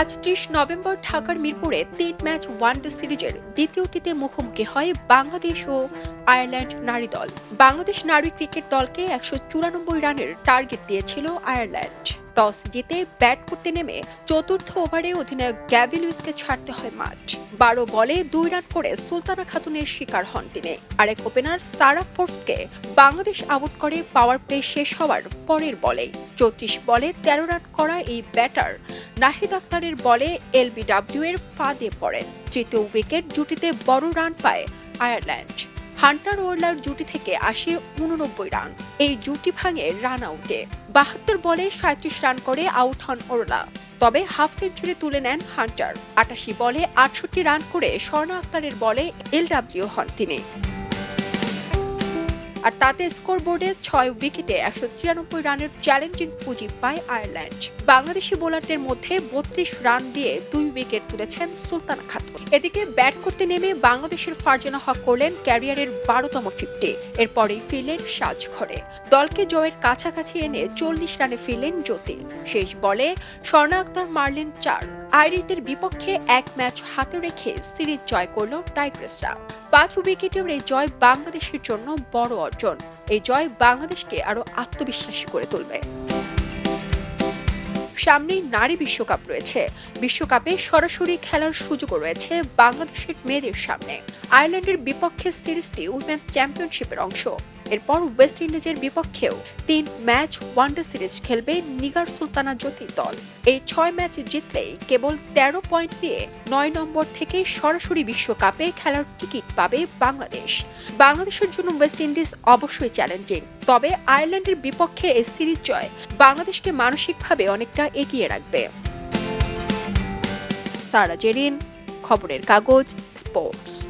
আজ ত্রিশ নভেম্বর ঢাকার মিরপুরে তিন ম্যাচ ওয়ানডে সিরিজের দ্বিতীয়টিতে মুখোমুখি হয় বাংলাদেশ ও আয়ারল্যান্ড নারী দল। বাংলাদেশ নারী ক্রিকেট দলকে একশো চুরানব্বই রানের টার্গেট দিয়েছিল আয়ারল্যান্ড। টস জিতে ব্যাট করতে নেমে চতুর্থ ওভারে অধিনায়ক গ্যাবি লুইসকে ছাড়তে হয় মাঠ। বারো বলে দুই রান করে সুলতানা খাতুনের শিকার হন তিনি। আরেক ওপেনার সারা ফোর্বসকে বাংলাদেশ আউট করে পাওয়ার প্লে শেষ হওয়ার পরের বলে চৌত্রিশ বলে তেরো রান করা এই ব্যাটার নাহিদ আক্তারের বলে এলবিডব্লিউ এর ফাঁদে পড়েন। তৃতীয় উইকেট জুটিতে বড় রান পায় আয়ারল্যান্ড। হান্টার ওয়ার্লার জুটি থেকে আসে উননব্বই রান। এই জুটি ভাঙে রান আউটে বাহাত্তর বলে সাঁত্রিশ রান করে আউট হন ওরলা। তবে হাফ সেঞ্চুরি তুলে নেন হান্টার। আটাশি বলে আটষট্টি রান করে স্বর্ণ আক্তারের বলে এলডাব্লিউ হন তিনি। আর তাতে স্কোরবোর্ডে ছয় উইকেটে একশো তিরানব্বই রানের চ্যালেঞ্জিং পুঁজি পায় আয়ারল্যান্ড। বাংলাদেশি বোলারদের মধ্যে বত্রিশ রান দিয়ে দুই উইকেট তুলেছেন সুলতানা খাতুন। এদিকে ব্যাট করতে নেমে বাংলাদেশের ফারজানা হক করলেন ক্যারিয়ারের বারোতম ফিফটি। এরপরেই ফিরলেন সাজঘরে। দলকে জয়ের কাছাকাছি এনে চল্লিশ রানে ফিরলেন জ্যোতি। শেষ বলে স্বর্ণা আক্তার মারলেন চার। আইরিশদের বিপক্ষে এক ম্যাচ হাতে রেখে সিরিজ জয় করল টাইগ্রেসরা পাঁচ উইকেটের এই জয় বাংলাদেশের জন্য বড় অর্জন। এই জয় বাংলাদেশকে আরও আত্মবিশ্বাসী করে তুলবে। সামনেই নারী বিশ্বকাপ রয়েছে। বিশ্বকাপে সরাসরি খেলার সুযোগও রয়েছে বাংলাদেশের মেয়েদের সামনে। আয়ারল্যান্ডের বিপক্ষে সিরিজটি উইমেন্স চ্যাম্পিয়নশিপের অংশ। এরপর ওয়েস্ট ইন্ডিজের বিপক্ষেও তিন ম্যাচ ওয়ানডে সিরিজ খেলবে নিগার সুলতানা জ্যোতি দল। এই ছয় ম্যাচ জিতলেই কেবল তেরো পয়েন্ট নিয়ে নয় নম্বর থেকে সরাসরি বিশ্বকাপে খেলার টিকিট পাবে বাংলাদেশ। বাংলাদেশের জন্য ওয়েস্ট ইন্ডিজ অবশ্যই চ্যালেঞ্জিং। তবে আয়ারল্যান্ডের বিপক্ষে এই সিরিজ জয় বাংলাদেশকে মানসিকভাবে অনেকটা এগিয়ে রাখবে। সারা জেরিন, খবরের কাগজ, স্পোর্টস।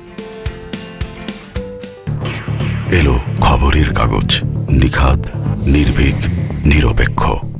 এলো খবরের কাগজ, নিখাত, নির্ভীক, নিরপেক্ষ।